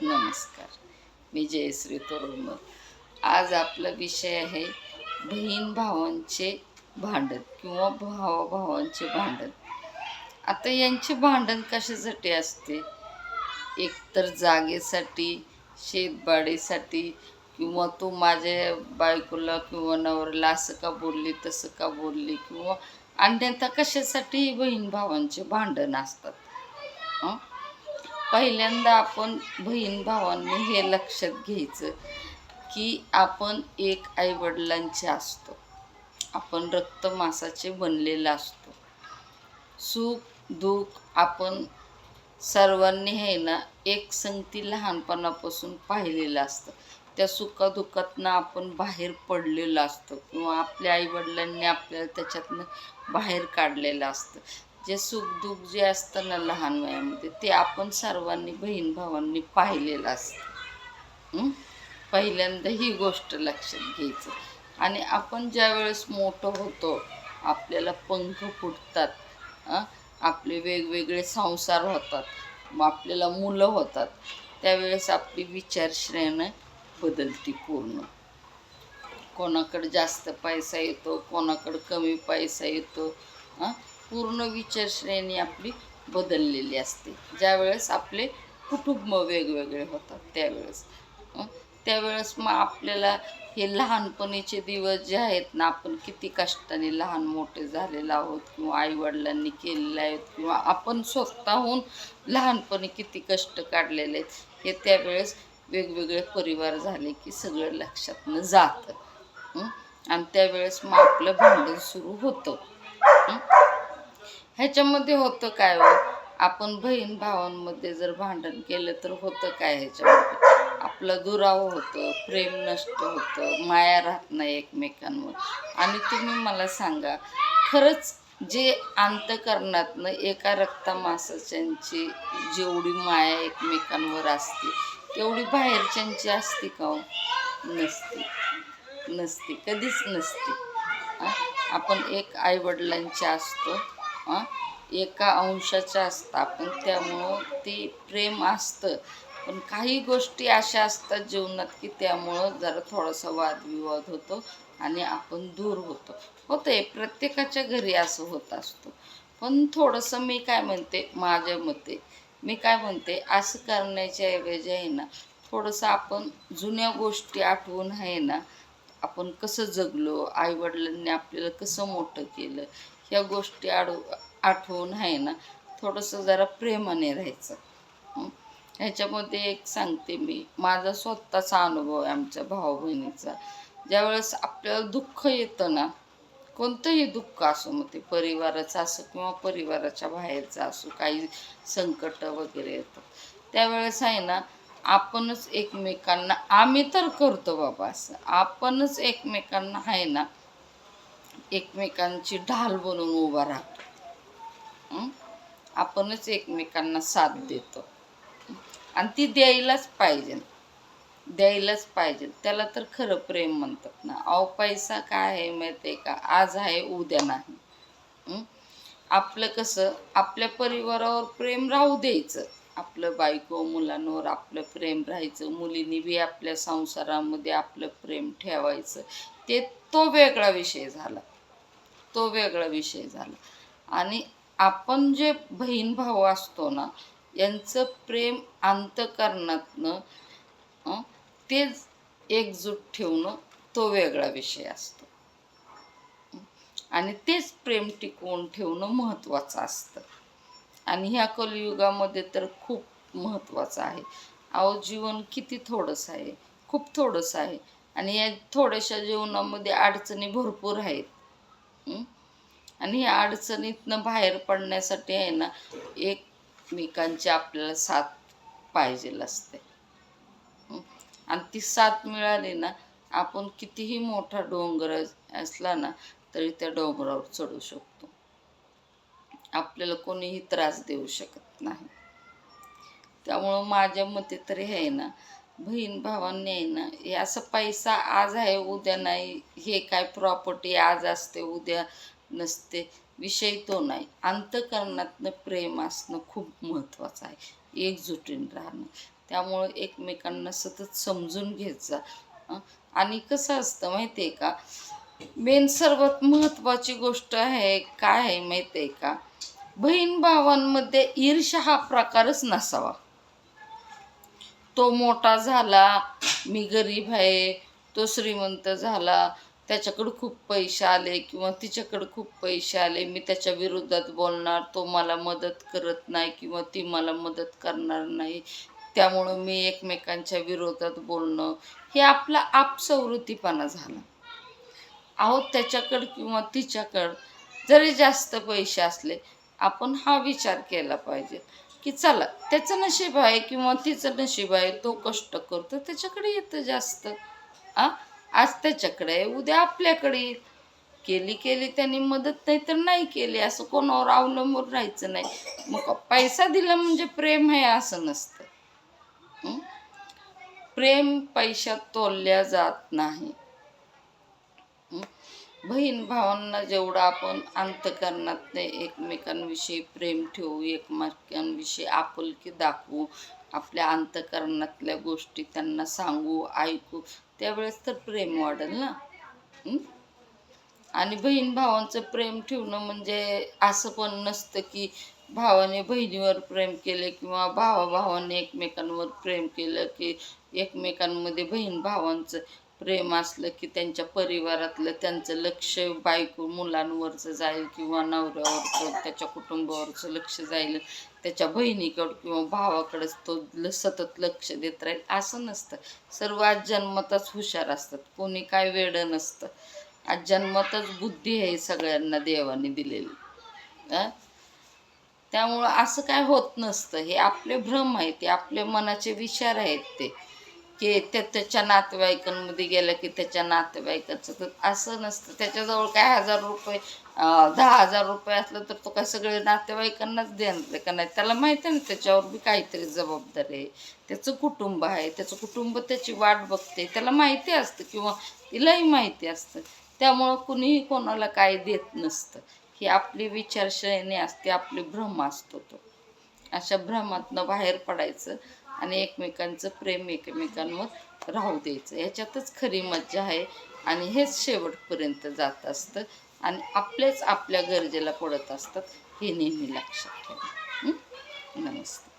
नमस्कार. मी जयश्री तोरडमल आज आपला विषय आहे बहीण भावांचे भांडण किंवा भावाभावांचे भांडण. आता यांचे भांडण कशासाठी असते? एकतर जागेसाठी शेतबाडीसाठी किंवा तू माझ्या बायकोला किंवा नवऱ्याला असं का बोलली तसं का बोलली किंवा अन्यथा कशासाठी बहीण भावांचे भांडण असतात? हं? पहिल्यांदा आपण बहीण भावांनी हे लक्षात घ्यायचं की आपण एक आईवडिलांचे असतो. आपण रक्त मासाचे बनलेलं असतो. सुख दुःख आपण सर्वांनी हे ना एक संगती लहानपणापासून पाहिलेलं असतं. त्या सुखादुःखातनं आपण बाहेर पडलेलं असतो किंवा आपल्या आईवडिलांनी आपल्याला त्याच्यातनं बाहेर काढलेलं असतं. जे सुखदुःख जे असतं ना लहान वयामध्ये ते आपण सर्वांनी बहीण भावांनी पाहिलेलं असतं. पहिल्यांदा ही गोष्ट लक्षात घ्यायचं. आणि आपण ज्यावेळेस मोठं होतो आपल्याला पंख फुटतात आपले वेगवेगळे संसार होतात मग आपल्याला मुलं होतात त्यावेळेस आपली विचारश्रेणं बदलती पूर्ण. कोणाकडे जास्त पैसा येतो कोणाकडे कमी पैसा येतो हां पूर्ण विचारश्रेणी आपली बदललेली असते. ज्यावेळेस आपले कुटुंब वेगवेगळे होतात त्यावेळेस. त्यावेळेस मग आपल्याला हे लहानपणीचे दिवस जे आहेत ना आपण किती कष्टाने लहान मोठे झालेलो आहोत किंवा आईवडिलांनी केलेले आहेत किंवा आपण स्वतःहून लहानपणी किती कष्ट काढलेले आहेत हे त्यावेळेस वेगवेगळे परिवार झाले की सगळं लक्षातनं जातं. आणि त्यावेळेस मग आपलं भांडण सुरू होतं. ह्याच्यामध्ये होतं काय हो? आपण बहीण भावांमध्ये जर भांडण केलं तर होतं काय ह्याच्यामध्ये? आपलं दुराव होतं प्रेम नष्ट होतं माया राहत नाही एकमेकांवर. आणि तुम्ही मला सांगा खरंच जे अंतकरणातनं एका रक्तामासाच्यांची जेवढी माया एकमेकांवर असते तेवढी बाहेरच्यांची असते का नसती नसते. नसते. कधीच नसते. आपण एक आईवडिलांची असतो. एका अंशाचं असतं. आपण त्यामुळं ते प्रेम असतं. पण काही गोष्टी अशा असतात जीवनात की त्यामुळं जरा थोडासा वादविवाद होतो आणि आपण दूर होतो. होते प्रत्येकाच्या घरी असं होत असतो. पण थोडंसं मी काय म्हणते? माझ्या मते. मी काय म्हणते? असं करण्याच्या ऐवजी आहे ना थोडंसं आपण जुन्या गोष्टी आठवून आहे ना आपण कसं जगलो आईवडिलांनी आपल्याला कसं मोठं केलं ह्या गोष्टी आडू आठवून आहे ना थोडंसं जरा प्रेमाने राहायचं. ह्याच्यामध्ये एक सांगते मी माझा स्वतःचा अनुभव आहे आमच्या भाऊ बहिणीचा ज्यावेळेस आपल्याला दुःख येतं ना कोणतंही दुःख असो मग ते परिवाराचं असो किंवा परिवाराच्या बाहेरचं असो काही संकट वगैरे येतात त्यावेळेस आहे ना आपणच एकमेकांना आम्ही तर करतो बाबा असं आपणच एकमेकांना आहे ना एकमेकांची ढाल बनवून उभा राहतो आपणच एकमेकांना साथ देतो. आणि ती द्यायलाच पाहिजे. द्यायलाच पाहिजे. त्याला तर खरं प्रेम म्हणतात ना. अहो पैसा काय आहे माहिती आहे का? आज आहे उद्या नाही. आपलं कसं? आपल्या परिवारावर प्रेम राहू द्यायचं. आपलं बायको मुलांवर आपलं प्रेम राहायचं. मुलींनी बी आपल्या संसारामध्ये आपलं प्रेम ठेवायचं. ते तो वेगळा विषय झाला. तो वेगळा विषय झाला. आणि आपण जे बहीण भाऊ असतो ना यांचं प्रेम अंतकरणातनं तेच एकजूट ठेवणं तो वेगळा विषय असतो. आणि तेच प्रेम टिकवून ठेवणं महत्त्वाचं असतं. आणि ह्या कलियुगामध्ये तर खूप महत्त्वाचं आहे. अहो जीवन किती थोडंसं आहे खूप थोडंसं आहे. आणि या थोड्याशा जीवनामध्ये अडचणी भरपूर आहेत. आणि या अडचणीतनं बाहेर पडण्यासाठी आहे ना एकमेकांची आपल्याला साथ पाहिजे असते. आणि ती साथ मिळाली ना आपण कितीही मोठा डोंगर असला ना तरी त्या डोंगरावर चढू शकतो. आपल्याला कोणीही त्रास देऊ शकत नाही. त्यामुळं माझ्या मते तरी आहे ना बहीण भावांनी आहे ना हे असं पैसा आज आहे उद्या नाही. हे काय प्रॉपर्टी आज असते उद्या नसते. विषय तो नाही. अंतकरणातनं प्रेम असणं खूप महत्त्वाचं आहे. एकजुटीन राहणं. त्यामुळं एकमेकांना सतत समजून घेत जा आणि कसं असतं माहिती आहे का? मेन सर्वात महत्त्वाची गोष्ट आहे काय आहे माहिती आहे का? बहीण भावांमध्ये ईर्ष्या हा प्रकारच नसावा. तो मोठा झाला मी गरीब आहे तो श्रीमंत झाला त्याच्याकडं खूप पैसे आले किंवा तिच्याकडं खूप पैसे आले मी त्याच्या विरोधात बोलणार तो मला मदत करत नाही किंवा ती मला मदत करणार नाही. त्यामुळं मी एकमेकांच्या विरोधात बोलणं हे आपला आपसवृत्तीपणा झाला. अहो त्याच्याकडं किंवा तिच्याकडं जरी जास्त पैसे असले आपण हा विचार केला पाहिजे. की चला त्याचं नशीब आहे किंवा तिचं नशीब आहे तो कष्ट करतो त्याच्याकडे येतं जास्त. आ? आज त्याच्याकडे आहे उद्या आपल्याकडे केली केली त्यांनी मदत नाही तर नाही केली असं कोणावर अवलंबून राहायचं नाही. मग पैसा दिला म्हणजे प्रेम आहे असं नसतं. प्रेम पैशात तोलल्या जात नाही. बहीण भावांना जेवढं आपण अंतकरणात एकमेकांविषयी प्रेम ठेवू एकमेकांविषयी आपुलकी दाखवू आपल्या अंतकरणातल्या गोष्टी त्यांना सांगू ऐकू त्यावेळेस तर प्रेम वाढेल ना? आणि बहीण भावांचं प्रेम ठेवणं म्हणजे असं पण नसतं की भावाने बहिणीवर प्रेम केले किंवा भावाभावाने एकमेकांवर प्रेम केलं की एकमेकांमध्ये बहीण भावांचं प्रेम असलं की त्यांच्या परिवारातलं त्यांचं लक्ष बायको मुलांवरचं जाईल किंवा नवऱ्यावरचं त्याच्या कुटुंबावरचं लक्ष जाईल त्याच्या बहिणीकडं किंवा भावाकडंच तो ल सतत लक्ष देत राहील असं नसतं. सर्व आज जन्मतच हुशार असतात कोणी काय वेडं नसतं. आज जन्मतच बुद्धी आहे सगळ्यांना देवाने दिलेली. त्यामुळं असं काय होत नसतं हे आपले भ्रम आहेत ते आपले मनाचे विचार आहेत ते. की त्या त्याच्या नातेवाईकांमध्ये गेलं की त्याच्या नातेवाईकाचं तर असं नसतं. त्याच्याजवळ काय हजार रुपये दहा हजार रुपये असलं तर तो काय सगळे नातेवाईकांनाच देणार का नाही? त्याला माहिती आहे ना त्याच्यावर बी काहीतरी जबाबदारी आहे. त्याचं कुटुंब आहे त्याचं कुटुंब त्याची वाट बघते. त्याला माहिती असतं किंवा तिलाही माहिती असतं. त्यामुळं कुणीही कोणाला काय देत नसतं. ही आपली विचारश्रेणी असते आपली भ्रम असतो तो. अशा भ्रमातनं बाहेर पडायचं. आणि एकमेकांचं प्रेम एकमेकांवर राहू द्यायचं. ह्याच्यातच खरी मज्जा आहे. आणि हेच शेवटपर्यंत जात असतं. आणि आपलेच आपल्या गरजेला पडत असतात हे नेहमी लक्षात ठेवा. नमस्ते